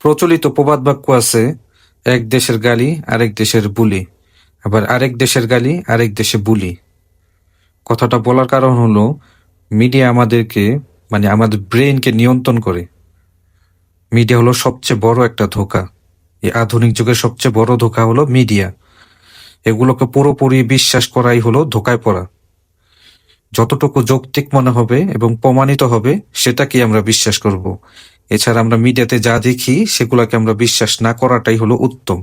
প্রচলিত প্রবাদ বাক্য আছে, এক দেশের গালি, আরেক দেশের বুলি। আবার আরেক দেশের গালি, আরেক দেশে বুলি। কথাটা বলার কারণ হলো, মিডিয়া আমাদেরকে মানে আমাদের ব্রেনকে নিয়ন্ত্রণ করে। মিডিয়া হলো সবচেয়ে বড় একটা ধোকা। এই আধুনিক যুগের সবচেয়ে বড় ধোকা হলো মিডিয়া। এগুলোকে পুরোপুরি বিশ্বাস করাই হলো ধোকায় পড়া। যতটুকু যৌক্তিক মনে হবে এবং প্রমাণিত হবে সেটাকে আমরা বিশ্বাস করব। এছাড়া আমরা মিডিয়াতে যা দেখি, সেগুলোকে আমরা বিশ্বাস না করাটাই হলো উত্তম।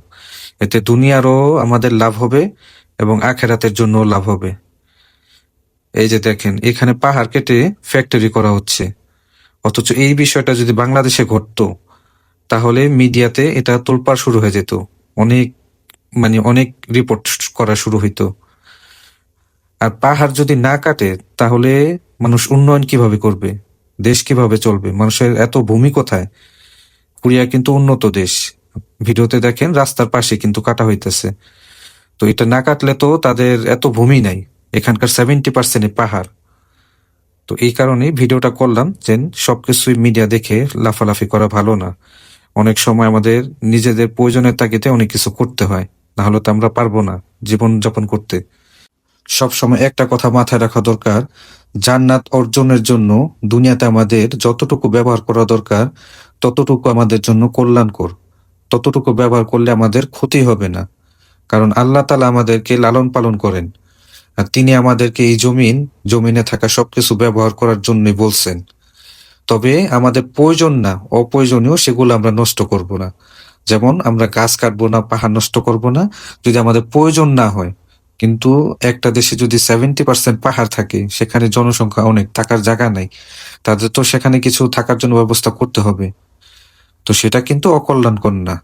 এতে দুনিয়ারও আমাদের লাভ হবে এবং আখেরাতের জন্য লাভ হবে। এই যে দেখেন, এখানে পাহাড় কেটে ফ্যাক্টরি করা হচ্ছে। অথচ এই বিষয়টা যদি বাংলাদেশে ঘটতো, তাহলে মিডিয়াতে এটা তোলপাড় শুরু হয়ে যেত। অনেক মানে অনেক রিপোর্ট করা শুরু হইতো। আর পাহাড় যদি না কাটে, তাহলে মানুষ উন্নয়ন কীভাবে করবে? দেশ কীভাবে চলবে? মানুষের এত ভূমি কোথায়? কোরিয়া কিন্তু উন্নত দেশ। ভিডিওতে দেখেন, রাস্তার পাশে কিন্তু কাটা হইতেছে। তো এটা না কাটলে তো তাদের এত ভূমি নাই। এখানকার সেভেন্টি পার্সেন্ট পাহাড়। তো এই কারণেই ভিডিওটা করলাম যে সবকিছুই মিডিয়া দেখে লাফালাফি করা ভালো না। অনেক সময় আমাদের নিজেদের প্রয়োজনের তাগিদে অনেক কিছু করতে হয়। না হলে তো আমরা পারব না জীবন যাপন করতে। সব সময় একটা কথা মাথায় রাখা দরকার জান্নাত অর্জনের জন্য দুনিয়াতে আমাদের যতটুকু ব্যবহার করা দরকার, ততটুকু আমাদের জন্য কল্যাণকর। ততটুকু ব্যবহার করলে আমাদের ক্ষতি হবে না। কারণ আল্লাহ তালা আমাদেরকে লালন পালন করেন। আর তিনি আমাদেরকে এই জমিন, জমিনে থাকা সবকিছু ব্যবহার করার জন্যই বলছেন। তবে আমাদের প্রয়োজন না, অপ্রয়োজনীয় সেগুলো আমরা নষ্ট করব না। যেমন আমরা গাছ কাটবো না, পাহাড় নষ্ট করব না। যদি আমাদের প্রয়োজন না হয় কিন্তু একটা দেশে যদি সেভেন্টি পার্সেন্ট পাহাড় থাকে, সেখানে জনসংখ্যা অনেক, থাকার জায়গা নাই। তাদের তো সেখানে কিছু থাকার জন্য ব্যবস্থা করতে হবে। তো সেটা কিন্তু অকল্যাণকর না।